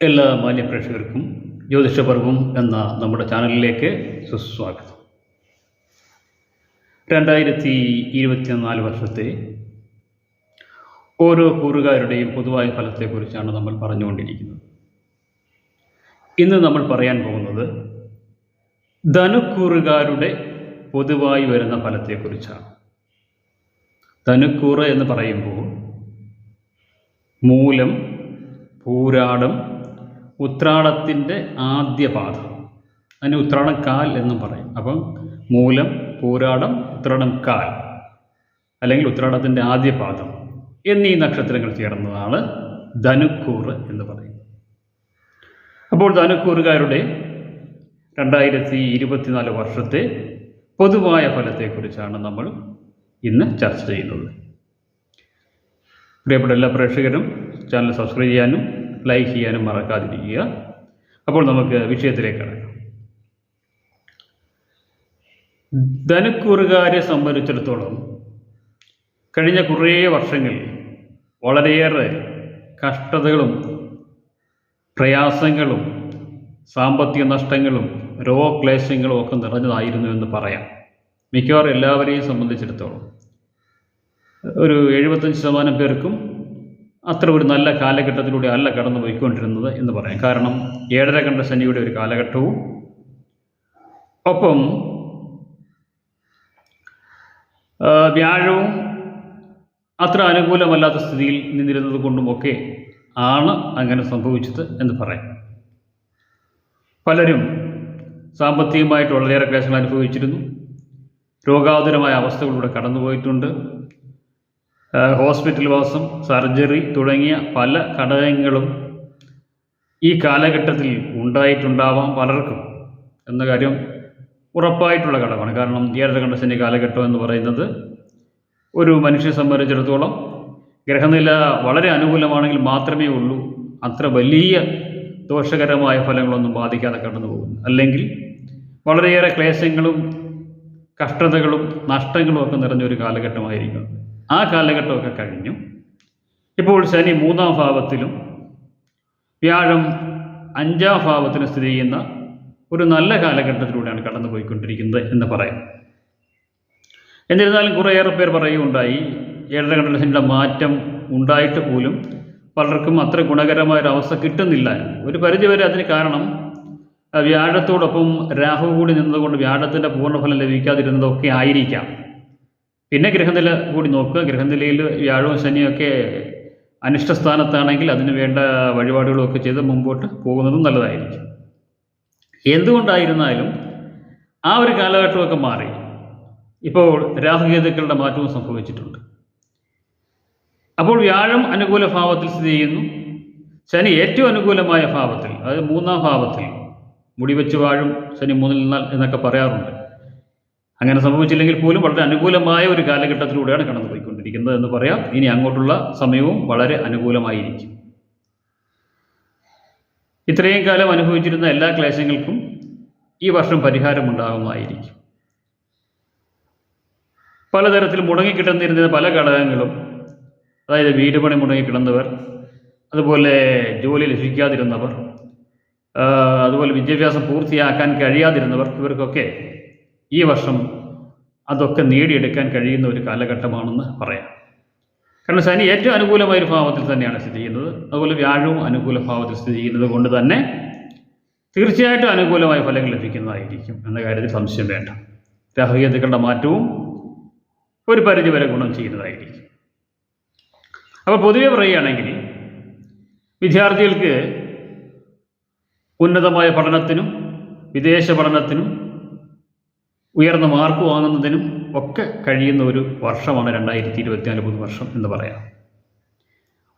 എല്ലാ മാന്യപ്രേക്ഷകർക്കും ജ്യോതിഷപർവം എന്ന നമ്മുടെ ചാനലിലേക്ക് സുസ്വാഗതം. രണ്ടായിരത്തി ഇരുപത്തിനാല് വർഷത്തെ ഓരോ കൂറുകാരുടെയും പൊതുവായ ഫലത്തെക്കുറിച്ചാണ് നമ്മൾ പറഞ്ഞുകൊണ്ടിരിക്കുന്നത്. ഇന്ന് നമ്മൾ പറയാൻ പോകുന്നത് ധനുക്കൂറുകാരുടെ പൊതുവായി വരുന്ന ഫലത്തെക്കുറിച്ചാണ്. ധനുക്കൂറ് എന്ന് പറയുമ്പോൾ മൂലം പൂരാടം ഉത്രാടത്തിന്റെ ആദ്യ പാദം അതിന് ഉത്രാടക്കാൽ എന്നും പറയും. അപ്പം മൂലം പൂരാടം ഉത്രാടം കാൽ അല്ലെങ്കിൽ ഉത്രാടത്തിന്റെ ആദ്യ പാദം എന്നീ നക്ഷത്രങ്ങൾ ചേർന്നതാണ് ധനുക്കൂറ് എന്ന് പറയുന്നത്. അപ്പോൾ ധനുക്കൂറുകാരുടെ രണ്ടായിരത്തി ഇരുപത്തിനാല് വർഷത്തെ പൊതുവായ ഫലത്തെക്കുറിച്ചാണ് നമ്മൾ ഇന്ന് ചർച്ച ചെയ്യുന്നത്. പ്രിയപ്പെട്ട എല്ലാ പ്രേക്ഷകരും ചാനൽ സബ്സ്ക്രൈബ് ചെയ്യാനും ലൈക്ക് ചെയ്യാനും മറക്കാതിരിക്കുക. അപ്പോൾ നമുക്ക് വിഷയത്തിലേക്ക് കടക്കാം. ധനക്കൂറുകാരെ സംബന്ധിച്ചിടത്തോളം കഴിഞ്ഞ കുറേ വർഷങ്ങളിൽ വളരെയേറെ കഷ്ടതകളും പ്രയാസങ്ങളും സാമ്പത്തിക നഷ്ടങ്ങളും രോഗക്ലേശങ്ങളും ഒക്കെ നിറഞ്ഞതായിരുന്നു എന്ന് പറയാം. മിക്കവാറും എല്ലാവരെയും സംബന്ധിച്ചിടത്തോളം. ഒരു എഴുപത്തഞ്ച് ശതമാനം പേർക്കും അത്ര ഒരു നല്ല കാലഘട്ടത്തിലൂടെ അല്ല കടന്നു പോയിക്കൊണ്ടിരുന്നത് എന്ന് പറയാം. കാരണം ഏഴര കണ്ട ശനിയുടെ ഒരു കാലഘട്ടവും. ഒപ്പം വ്യാഴവും അത്ര അനുകൂലമല്ലാത്ത സ്ഥിതിയിൽ നിന്നിരുന്നത് കൊണ്ടുമൊക്കെ ആണ് അങ്ങനെ സംഭവിച്ചത് എന്ന് പറയാം. പലരും സാമ്പത്തികമായിട്ട് വളരെയേറെ ക്ലേശങ്ങൾ അനുഭവിച്ചിരുന്നു. രോഗാതുരമായ അവസ്ഥകളിലൂടെ കടന്നുപോയിട്ടുണ്ട്. ഹോസ്പിറ്റൽ വാസം സർജറി തുടങ്ങിയ പല ഘടകങ്ങളും ഈ കാലഘട്ടത്തിൽ ഉണ്ടായിട്ടുണ്ടാവാം പലർക്കും എന്ന കാര്യം ഉറപ്പായിട്ടുള്ള ഘടകമാണ്. കാരണം തിയേറ്റർ കണ്ടസിന്റെ കാലഘട്ടം എന്ന് പറയുന്നത് ഒരു മനുഷ്യ സംബന്ധിച്ചിടത്തോളം ഗ്രഹനില വളരെ അനുകൂലമാണെങ്കിൽ മാത്രമേ ഉള്ളൂ. അത്ര വലിയ ദോഷകരമായ ഫലങ്ങളൊന്നും ബാധിക്കാതെ കടന്നു പോകുന്നു. അല്ലെങ്കിൽ വളരെയേറെ ക്ലേശങ്ങളും കഷ്ടതകളും നഷ്ടങ്ങളും ഒക്കെ നിറഞ്ഞൊരു കാലഘട്ടമായിരിക്കും ആ കാലഘട്ടമൊക്കെ കഴിഞ്ഞു. ഇപ്പോൾ ശനി മൂന്നാം ഭാവത്തിലും വ്യാഴം അഞ്ചാം ഭാവത്തിലും സ്ഥിതി ചെയ്യുന്ന ഒരു നല്ല കാലഘട്ടത്തിലൂടെയാണ് കടന്നു പോയിക്കൊണ്ടിരിക്കുന്നത് എന്ന് പറയാം. എന്നിരുന്നാലും കുറേയേറെ പേർ പറയുകയുണ്ടായി ഏഴര കണ്ടലസിന്റെ മാറ്റം ഉണ്ടായിട്ട് പോലും പലർക്കും അത്ര ഗുണകരമായ ഒരു അവസ്ഥ കിട്ടുന്നില്ല. ഒരു പരിധിവരെ അതിന് കാരണം വ്യാഴത്തോടൊപ്പം രാഹു കൂടി നിന്നതുകൊണ്ട് വ്യാഴത്തിന്റെ പൂർണഫലം ലഭിക്കാതിരുന്നതൊക്കെ ആയിരിക്കാം. പിന്നെ ഗ്രഹനില കൂടി നോക്കുക. ഗ്രഹനിലയിൽ വ്യാഴവും ശനിയൊക്കെ അനിഷ്ട സ്ഥാനത്താണെങ്കിൽ അതിന് വേണ്ട വഴിപാടുകളൊക്കെ ചെയ്ത് മുമ്പോട്ട് പോകുന്നതും നല്ലതായിരിക്കും. എന്തുകൊണ്ടായിരുന്നാലും ആ ഒരു കാലഘട്ടമൊക്കെ മാറി. ഇപ്പോൾ രാഹുകേതുക്കളുടെ മാറ്റവും സംഭവിച്ചിട്ടുണ്ട്. അപ്പോൾ വ്യാഴം അനുകൂല ഭാവത്തിൽ സ്ഥിതി ചെയ്യുന്നു. ശനി ഏറ്റവും അനുകൂലമായ ഭാവത്തിൽ അതായത് മൂന്നാം ഭാവത്തിൽ മുടിവെച്ച് വാഴും ശനി മൂന്നിൽ നിന്നാൽ എന്നൊക്കെ പറയാറുണ്ട്. അങ്ങനെ സംഭവിച്ചില്ലെങ്കിൽ പോലും വളരെ അനുകൂലമായ ഒരു കാലഘട്ടത്തിലൂടെയാണ് കടന്നു പോയിക്കൊണ്ടിരിക്കുന്നത് എന്ന് പറയാം. ഇനി അങ്ങോട്ടുള്ള സമയവും വളരെ അനുകൂലമായിരിക്കും. ഇത്രയും കാലം അനുഭവിച്ചിരുന്ന എല്ലാ ക്ലേശങ്ങൾക്കും ഈ വർഷം പരിഹാരമുണ്ടാകുമായിരിക്കും. പലതരത്തിൽ മുടങ്ങിക്കിടന്നിരുന്ന പല ഘടകങ്ങളും അതായത് വീട് പണി മുടങ്ങിക്കിടന്നവർ അതുപോലെ ജോലി ലഭിക്കാതിരുന്നവർ അതുപോലെ വിദ്യാഭ്യാസം പൂർത്തിയാക്കാൻ കഴിയാതിരുന്നവർ ഇവർക്കൊക്കെ ഈ വർഷം അതൊക്കെ നേടിയെടുക്കാൻ കഴിയുന്ന ഒരു കാലഘട്ടമാണെന്ന് പറയാം. കാരണം ശനി ഏറ്റവും അനുകൂലമായ ഒരു ഭാവത്തിൽ തന്നെയാണ് സ്ഥിതി ചെയ്യുന്നത്. അതുപോലെ വ്യാഴവും അനുകൂല ഭാവത്തിൽ സ്ഥിതി ചെയ്യുന്നത് കൊണ്ട് തന്നെ തീർച്ചയായിട്ടും അനുകൂലമായ ഫലങ്ങൾ ലഭിക്കുന്നതായിരിക്കും എന്ന കാര്യത്തിൽ സംശയം വേണ്ട. രാഹുകേതുക്കളുടെ മാറ്റവും ഒരു പരിധിവരെ ഗുണം ചെയ്യുന്നതായിരിക്കും. അപ്പോൾ പൊതുവെ പറയുകയാണെങ്കിൽ വിദ്യാർത്ഥികൾക്ക് ഉന്നതമായ പഠനത്തിനും വിദേശ പഠനത്തിനും ഉയർന്ന മാർക്ക് വാങ്ങുന്നതിനും ഒക്കെ കഴിയുന്ന ഒരു വർഷമാണ് രണ്ടായിരത്തി ഇരുപത്തിനാല് പുതുവർഷം എന്ന് പറയാം.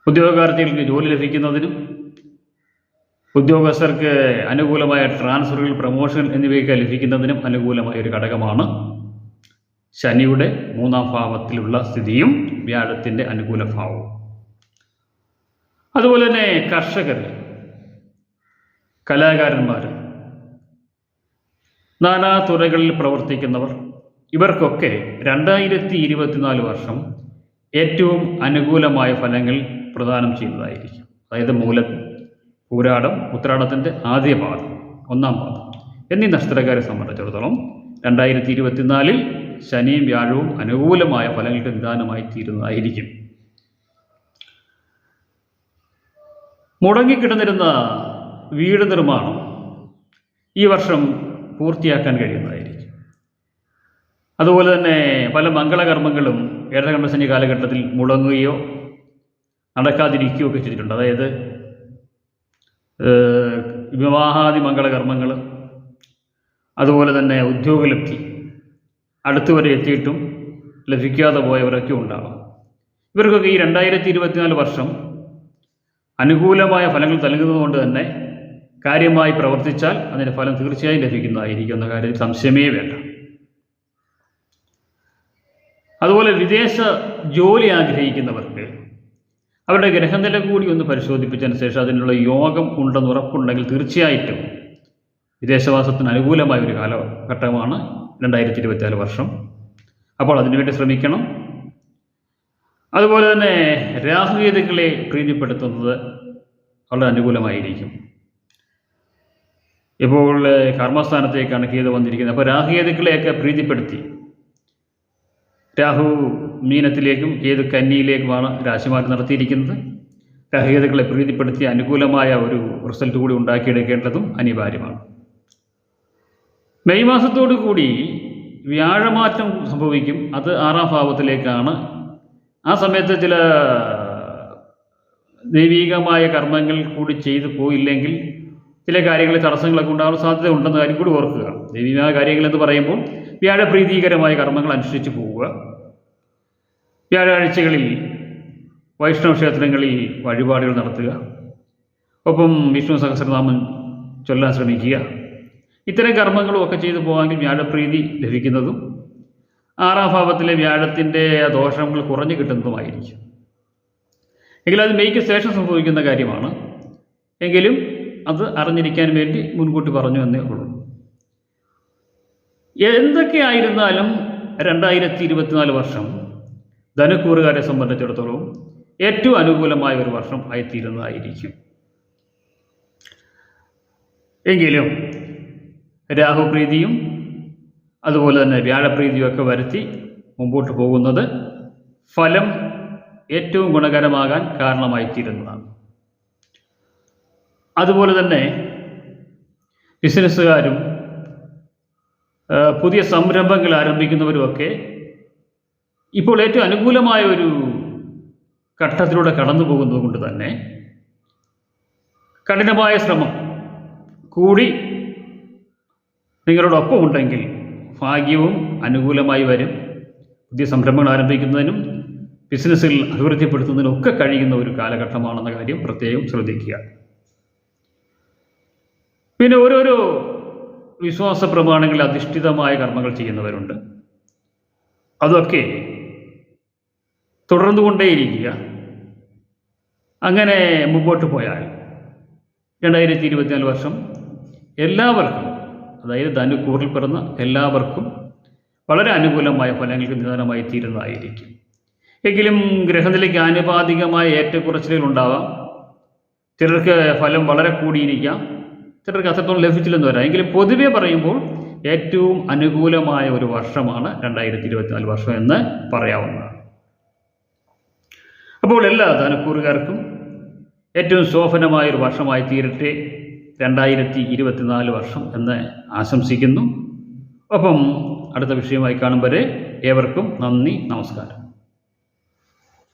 ഉദ്യോഗാർത്ഥികൾക്ക് ജോലി ലഭിക്കുന്നതിനും ഉദ്യോഗസ്ഥർക്ക് അനുകൂലമായ ട്രാൻസ്ഫറുകൾ പ്രൊമോഷൻ എന്നിവയൊക്കെ ലഭിക്കുന്നതിനും അനുകൂലമായ ഒരു ഘടകമാണ് ശനിയുടെ മൂന്നാം ഭാവത്തിലുള്ള സ്ഥിതിയും വ്യാഴത്തിന്റെ അനുകൂല ഭാവവും. അതുപോലെ തന്നെ കർഷകർ കലാകാരന്മാർ നാനാ തുറകളിൽ പ്രവർത്തിക്കുന്നവർ. ഇവർക്കൊക്കെ രണ്ടായിരത്തി ഇരുപത്തിനാല് വർഷം ഏറ്റവും അനുകൂലമായ ഫലങ്ങൾ പ്രദാനം ചെയ്യുന്നതായിരിക്കും അതായത് മൂല പൂരാടം ഉത്രാടത്തിന്റെ ആദ്യ പാദം ഒന്നാം പാദം എന്നീ നക്ഷത്രക്കാരെ സംബന്ധിച്ചിടത്തോളം രണ്ടായിരത്തി ഇരുപത്തിനാലിൽ ശനിയും വ്യാഴവും അനുകൂലമായ ഫലങ്ങൾക്ക് നിദാനമായി തീരുന്നതായിരിക്കും. മുടങ്ങിക്കിടന്നിരുന്ന വീട് നിർമ്മാണം ഈ വർഷം പൂർത്തിയാക്കാൻ കഴിയുന്നതായിരിക്കും. അതുപോലെ തന്നെ പല മംഗളകർമ്മങ്ങളും ഏഴകണ്ഠശനി കാലഘട്ടത്തിൽ മുടങ്ങുകയോ നടക്കാതിരിക്കുകയോ ഒക്കെ ചെയ്തിട്ടുണ്ട്. അതായത് വിവാഹാദി മംഗളകർമ്മങ്ങൾ അതുപോലെ തന്നെ ഉദ്യോഗലബ്ധി അടുത്തുവരെ എത്തിയിട്ടും ലഭിക്കാതെ പോയവരൊക്കെ ഉണ്ടാവാം. ഇവർക്കൊക്കെ ഈ രണ്ടായിരത്തി ഇരുപത്തിനാല് വർഷം അനുകൂലമായ ഫലങ്ങൾ നൽകുന്നതുകൊണ്ട് തന്നെ കാര്യമായി പ്രവർത്തിച്ചാൽ അതിന്റെ ഫലം തീർച്ചയായും ലഭിക്കുന്നതായിരിക്കും എന്ന കാര്യത്തിൽ സംശയമേ വേണ്ട. അതുപോലെ വിദേശ ജോലി ആഗ്രഹിക്കുന്നവർക്ക് അവരുടെ ഗ്രഹനില കൂടി ഒന്ന് പരിശോധിപ്പിച്ചതിന് ശേഷം അതിനുള്ള യോഗം ഉണ്ടെന്ന് ഉറപ്പുണ്ടെങ്കിൽ തീർച്ചയായിട്ടും വിദേശവാസത്തിന് അനുകൂലമായ ഒരു കാലഘട്ടമാണ് രണ്ടായിരത്തി ഇരുപത്തിനാല് വർഷം. അപ്പോൾ അതിനുവേണ്ടി ശ്രമിക്കണം. അതുപോലെ തന്നെ രാഹുകേതുക്കളെ പ്രീതിപ്പെടുത്തുന്നത് വളരെ അനുകൂലമായിരിക്കും. ഇപ്പോൾ കർമ്മസ്ഥാനത്തേക്കാണ് കേതു വന്നിരിക്കുന്നത്. അപ്പോൾ രാഹുകേതുക്കളെയൊക്കെ പ്രീതിപ്പെടുത്തി. രാഹു മീനത്തിലേക്കും കേതു കന്നിയിലേക്കുമാണ് രാശിമാറ്റം നടത്തിയിരിക്കുന്നത്. രാഹുകേതുക്കളെ പ്രീതിപ്പെടുത്തി അനുകൂലമായ ഒരു റിസൾട്ട് കൂടി ഉണ്ടാക്കിയെടുക്കേണ്ടതും അനിവാര്യമാണ്. മെയ് മാസത്തോടു കൂടി വ്യാഴമാറ്റം സംഭവിക്കും. അത് ആറാം ഭാവത്തിലേക്കാണ്. ആ സമയത്ത് ചില ദൈവീകമായ കർമ്മങ്ങൾ കൂടി ചെയ്തു പോയില്ലെങ്കിൽ ചില കാര്യങ്ങളിൽ തടസ്സങ്ങളൊക്കെ ഉണ്ടാകാൻ സാധ്യത ഉണ്ടെന്ന കാര്യം കൂടി ഓർക്കുക. ദൈവികമായ കാര്യങ്ങൾ എന്ന് പറയുമ്പോൾ വ്യാഴപ്രീതികരമായ കർമ്മങ്ങൾ അനുഷ്ഠിച്ച് പോവുക. വ്യാഴാഴ്ചകളിൽ വൈഷ്ണവ ക്ഷേത്രങ്ങളിൽ വഴിപാടുകൾ നടത്തുക. ഒപ്പം വിഷ്ണു സഹസ്രനാമം ചൊല്ലാൻ ശ്രമിക്കുക. ഇത്തരം കർമ്മങ്ങളും ഒക്കെ ചെയ്തു പോകാമെങ്കിൽ വ്യാഴപ്രീതി ലഭിക്കുന്നതും ആറാം ഭാവത്തിലെ വ്യാഴത്തിന്റെ ദോഷങ്ങൾ കുറഞ്ഞു കിട്ടുന്നതുമായിരിക്കും. എങ്കിലും അത് മെയ്ക്ക് ശേഷം സംഭവിക്കുന്ന കാര്യമാണ്. എങ്കിലും അത് അറിഞ്ഞിരിക്കാൻ വേണ്ടി മുൻകൂട്ടി പറഞ്ഞു എന്നേ ഉള്ളൂ. എന്തൊക്കെയായിരുന്നാലും രണ്ടായിരത്തി ഇരുപത്തിനാല് വർഷം ധനക്കൂറുകാരെ സംബന്ധിച്ചിടത്തോളം ഏറ്റവും അനുകൂലമായ ഒരു വർഷം ആയിത്തീരുന്നതായിരിക്കും. എങ്കിലും രാഹുപ്രീതിയും അതുപോലെ തന്നെ വ്യാഴപ്രീതിയും ഒക്കെ വരുത്തി മുമ്പോട്ട് പോകുന്നത് ഫലം ഏറ്റവും ഗുണകരമാകാൻ കാരണമായിത്തീരുന്നതാണ്. അതുപോലെ തന്നെ ബിസിനസ്സുകാരും പുതിയ സംരംഭങ്ങൾ ആരംഭിക്കുന്നവരുമൊക്കെ ഇപ്പോൾ ഏറ്റവും അനുകൂലമായ ഒരു ഘട്ടത്തിലൂടെ കടന്നു പോകുന്നത് കൊണ്ട് തന്നെ കഠിനമായ ശ്രമം കൂടി നിങ്ങളോടൊപ്പം ഉണ്ടെങ്കിൽ ഭാഗ്യവും അനുകൂലമായി വരും. പുതിയ സംരംഭങ്ങൾ ആരംഭിക്കുന്നതിനും ബിസിനസ്സിൽ അഭിവൃദ്ധിപ്പെടുത്തുന്നതിനും ഒക്കെ കഴിയുന്ന ഒരു കാലഘട്ടമാണെന്ന കാര്യം പ്രത്യേകം ശ്രദ്ധിക്കുക. പിന്നെ ഓരോരോ വിശ്വാസ പ്രമാണങ്ങളിൽ അധിഷ്ഠിതമായ കർമ്മങ്ങൾ ചെയ്യുന്നവരുണ്ട്. അതൊക്കെ തുടർന്നു കൊണ്ടേയിരിക്കുക അങ്ങനെ മുമ്പോട്ട് പോയാൽ രണ്ടായിരത്തി ഇരുപത്തിനാല് വർഷം എല്ലാവർക്കും അതായത് ധനുക്കൂറിൽ പിറന്ന എല്ലാവർക്കും വളരെ അനുകൂലമായ ഫലങ്ങൾക്ക് നിദാനമായി തീരുന്നതായിരിക്കും. എങ്കിലും ഗ്രഹനിലയ്ക്ക് ആനുപാതികമായ ഏറ്റക്കുറച്ചിലുകൾ ഉണ്ടാവാം ചിലർക്ക് ഫലം വളരെ കൂടിയിരിക്കാം. ചിലർക്ക് അത്രത്തോളം ലഭിച്ചില്ലെന്ന് വരാം. എങ്കിലും പൊതുവേ പറയുമ്പോൾ ഏറ്റവും അനുകൂലമായ ഒരു വർഷമാണ് രണ്ടായിരത്തി ഇരുപത്തിനാല് വർഷം എന്ന് പറയാവുന്നതാണ്. അപ്പോൾ എല്ലാ ധനക്കൂറുകാർക്കും ഏറ്റവും ശോഭനമായ ഒരു വർഷമായി തീരട്ടെ. രണ്ടായിരത്തി ഇരുപത്തിനാല് വർഷം എന്ന് ആശംസിക്കുന്നു. ഒപ്പം അടുത്ത വിഷയമായി കാണും വരെ ഏവർക്കും നന്ദി നമസ്കാരം.